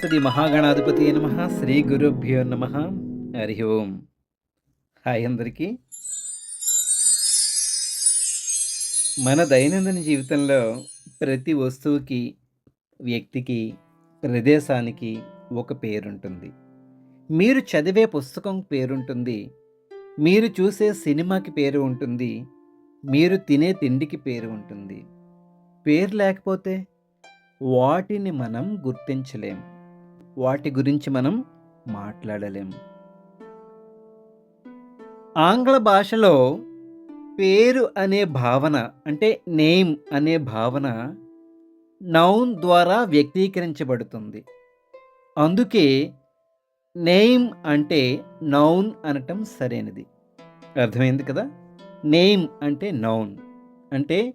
శ్రీ మహాగణాధిపతి నమ. శ్రీ గురుభ్యో నమ. హరి ఓం. హాయ్ అందరికీ. మన దైనందిన జీవితంలో ప్రతి వస్తువుకి వ్యక్తికి ప్రదేశానికి ఒక పేరుంటుంది. మీరు చదివే పుస్తకం పేరుంటుంది. మీరు చూసే సినిమాకి పేరు ఉంటుంది. మీరు తినే తిండికి పేరు ఉంటుంది. పేరు లేకపోతే వాటిని మనం గుర్తించలేం. వాటి గురించి మనం మాట్లాడలేం. ఆంగ్ల భాషలో పేరు అనే భావన అంటే నేమ్ అనే భావన నౌన్ ద్వారా వ్యక్తీకరించబడుతుంది. అందుకే నేమ్ అంటే నౌన్ అనటం సరైనది. అర్థమైంది కదా? నేమ్ అంటే నౌన్. అంటే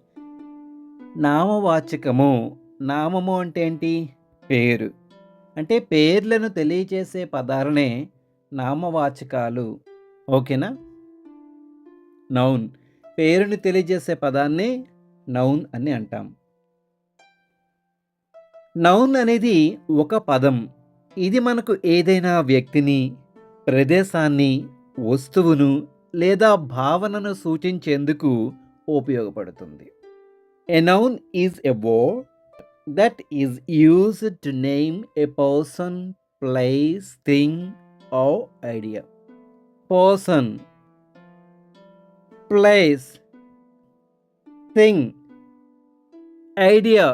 నామవాచకము నామము అంటే ఏంటి? పేరు. అంటే పేర్లను తెలియచేసే పదాలనే నామవాచకాలు. ఓకేనా? నౌన్. పేరుని తెలియజేసే పదాన్ని నౌన్ అని అంటాం. నౌన్ అనేది ఒక పదం. ఇది మనకు ఏదైనా వ్యక్తిని ప్రదేశాన్ని వస్తువును లేదా భావనను సూచించేందుకు ఉపయోగపడుతుంది. A noun is a word that is used to name a person place thing or idea person place thing idea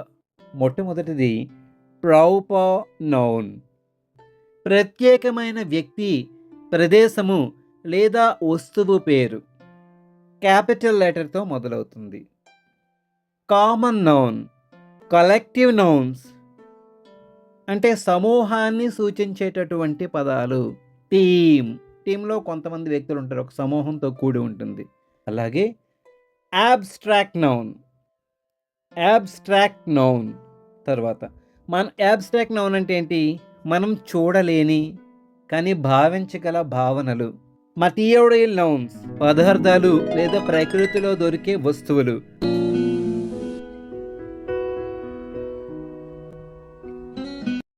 మొట్టమొదటిది ప్రౌపా నౌన్ ప్రత్యేకమైన వ్యక్తి ప్రదేశము లేదా వస్తువు పేరు క్యాపిటల్ లెటర్తో మొదలవుతుంది కామన్ నౌన్ కలెక్టివ్ నౌన్స్ అంటే సమూహాన్ని సూచించేటటువంటి పదాలు. టీమ్ టీంలో కొంతమంది వ్యక్తులు ఉంటారు. ఒక సమూహంతో కూడి ఉంటుంది. అలాగే యాబ్స్ట్రాక్ట్ నౌన్ యాబ్స్ట్రాక్ట్ నౌన్ తర్వాత మన యాబ్స్ట్రాక్ట్ నౌన్ అంటే ఏంటి? మనం చూడలేని కానీ భావించగల భావనలు. మటీరియల్ నౌన్స్ పదార్థాలు లేదా ప్రకృతిలో దొరికే వస్తువులు.